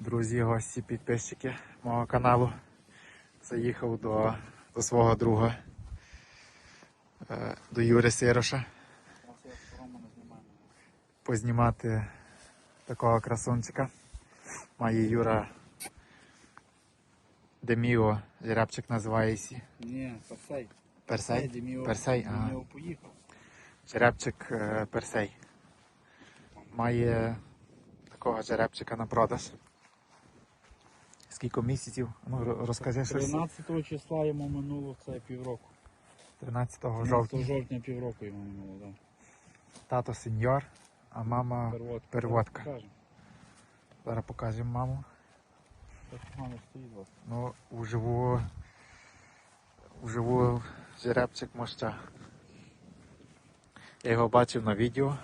Друзі, гості, підписчики мого каналу. Заїхав до, до свого друга, е, до Юри Сироша, познімати такого красунчика. Має Юра Деміо, жеребчик називається. Ні, Персей. Персей? Деміо, Персей, ага. Поїхав. Жеребчик е, Персей. Має такого жеребчика на продаж. Скільки місяців? Ну, ро- розкажи щось. 13 числа йому минуло це півроку. 13 13 жовтня. жовтня півроку йому минуло, так. Тато сеньор, а мама Первотка. первотка. Покажемо. Зараз покажемо маму. Так погано стоїть вас. Ну, уживу, уживу жеребчик моща. Я його бачив на відео.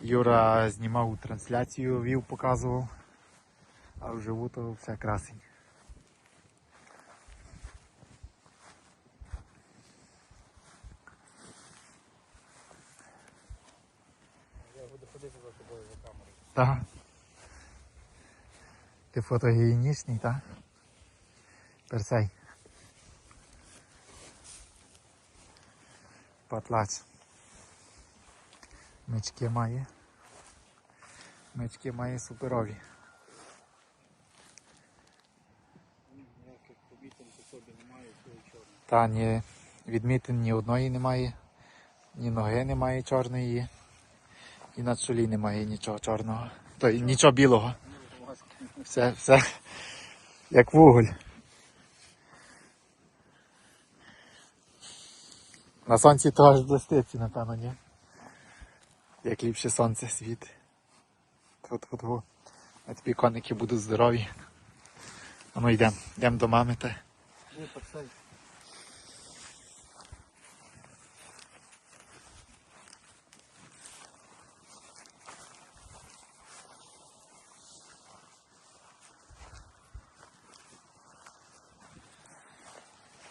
Юра знімав трансляцію, вів, показував. А вживу то все красень. Я буду ходити за тобою за камерою. Так. Ти фотогенічний, так? Персей. Патлач. Мечки має. Мечки має суперові. По собі немає, чорне. Та ні відмітин ні одної немає, ні ноги немає чорної, і на чолі немає нічого чорного. Тобто нічого білого. Все, все як вуголь. На сонці то аж блиститься, напевно, ні? Як ліпше сонце світить. Тут-тут-тут. А тобі коники будуть здорові. А ну йдемо, йдемо до мами Персей.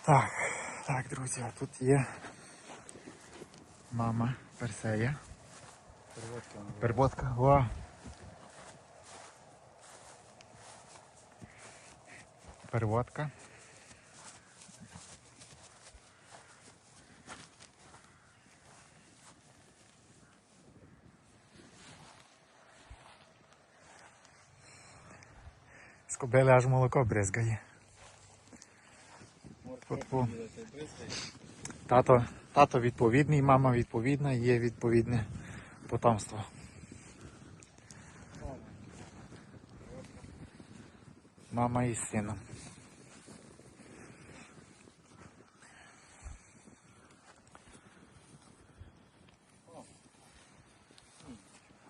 Так, так, друзі, а тут є мама Персея. Первотка. вона. Перботка. О. Переводка. З кобили аж молоко бризгає. Бризкає. Тато, тато відповідний, мама відповідна, є відповідне потомство. Мама із сином.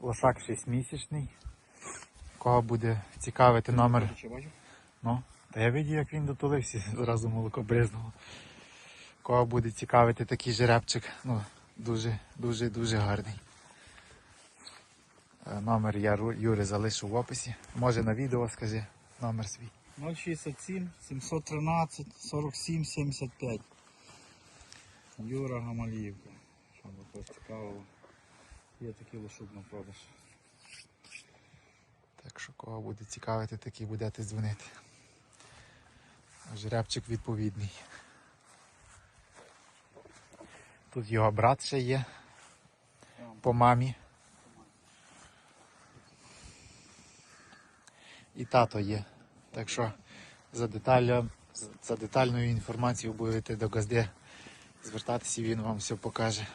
Лошак 6-місячний. Кого буде цікавити номер? Ну, та я видів, як він дотулився, зразу молоко бризнуло. Кого буде цікавити такий жеребчик, ну, дуже, дуже, дуже гарний. Е, Номер я Юри залишу в описі. Може на відео скажи номер свій. 067 713 47 75. Юра Гамаліївка. Щоб когось цікавило. Є такий лошук на продаж. Так що кого буде цікавити, такий будете дзвонити. Жеребчик відповідний. Тут його брат ще є по мамі. І тато є. Так що за, деталя, за детальною інформацією будете до газди звертатися, він вам все покаже,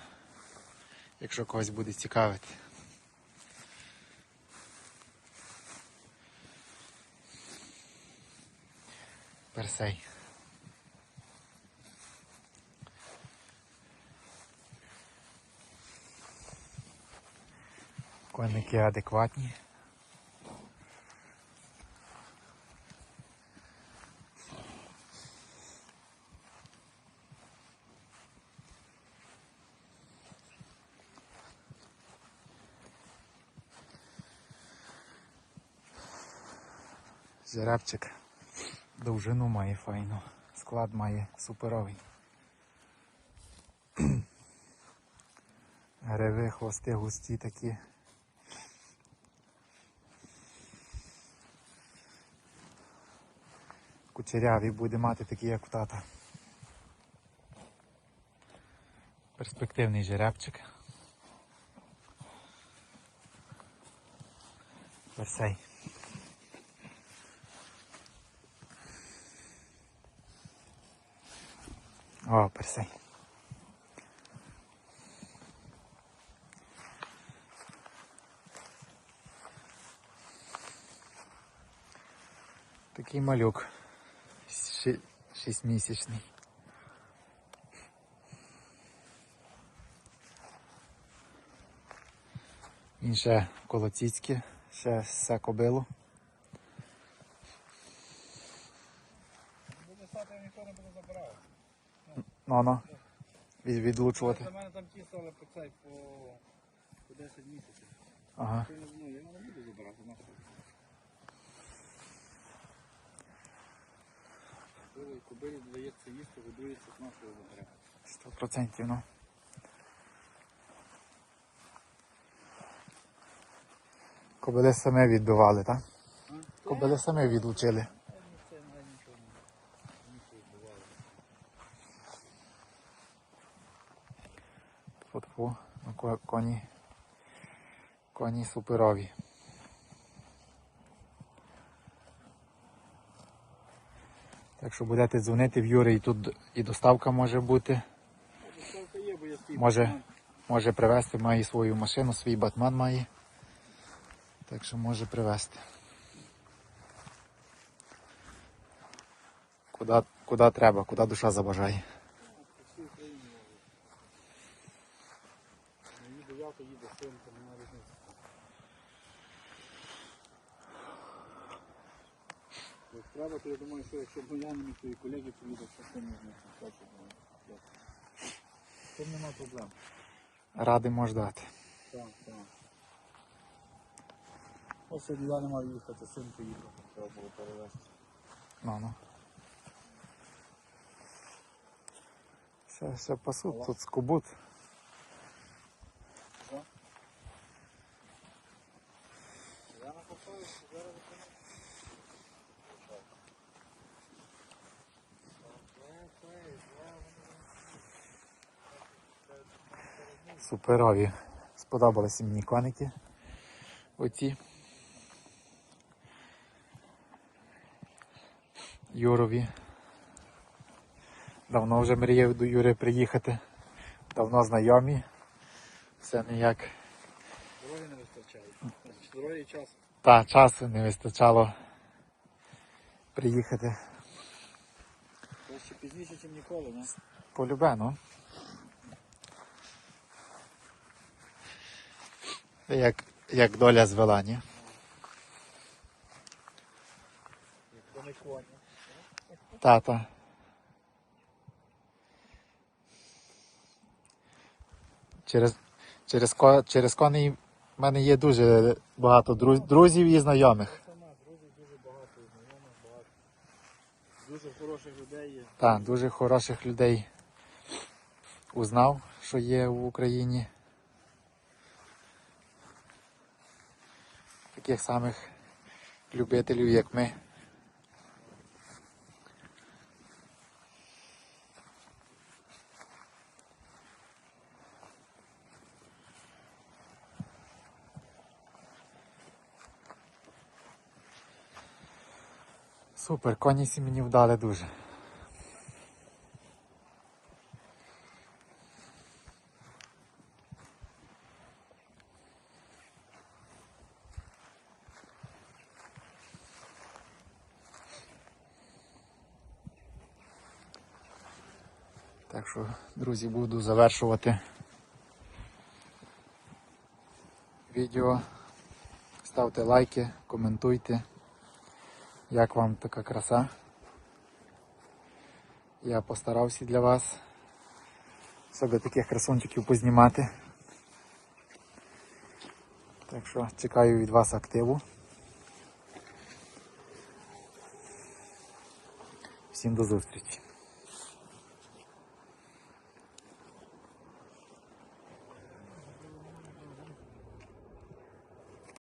якщо когось буде цікавити. Персей. Конники адекватні. Жеребчик довжину має файну, склад має суперовий. Гриви, хвости густі такі. Кучерявий буде мати такий, як у тата. Перспективний жеребчик. Персей. О, персей. Такий малюк. Він ще колоціцьке, ще все кобило. Буде стати, ніхто не буде забирав. Ну. Від, відлучувати. За мене там ті стали по цей по, по 10 місяців. Ага. Я не я не буду забирати. нахуй. Кобилі, дається їсти, годується, нахуй забере. Сто процентів, ну. Кобили саме відбивали, так? Кобили саме відлучили. Це навіть нічого не нічого бувало. Фу-фу. Ну, ко- коні. Коні суперові. Так що будете дзвонити в Юри і тут і доставка може бути. Може, може привезти, має свою машину, свій батман має. Так що може привезти. Куди, куди треба, куди душа забажає. По всій Україні можу. То їде син, то немає різниці. Як треба, то я думаю, що якщо б я не міг, то і колеги поїдуть, що син не. Це нема проблем. Ради може дати. Так, так. Ось сьогодні я не мав їхати, син поїхав, треба було перевезти. Ну, ну. Все, все пасуть, тут скубут. Я накопаю, зараз виконаю. Суперові. Сподобалися мені коники. Оці. Юрові. Давно вже мріяв до Юри приїхати. Давно знайомі. Все ніяк. Дороги не вистачає. Дороги і часу. Та часу не вистачало приїхати. Це ще пізніше, ніж ніколи, не? Полюбе, ну. Як, як доля звела, ні? Не коні. Тата. Через, через, через коней в мене є дуже багато друз- друзів і знайомих. Друзів дуже багато, і знайомих багато. Дуже хороших людей є. Так, дуже хороших людей узнав, що є в Україні. Таких самих любителів, як ми. Супер, коні сі мені вдали дуже. Так що, друзі, буду завершувати відео. Ставте лайки, коментуйте, як вам така краса. Я постарався для вас собі таких красунчиків познімати. Так що чекаю від вас активу. Всім до зустрічі.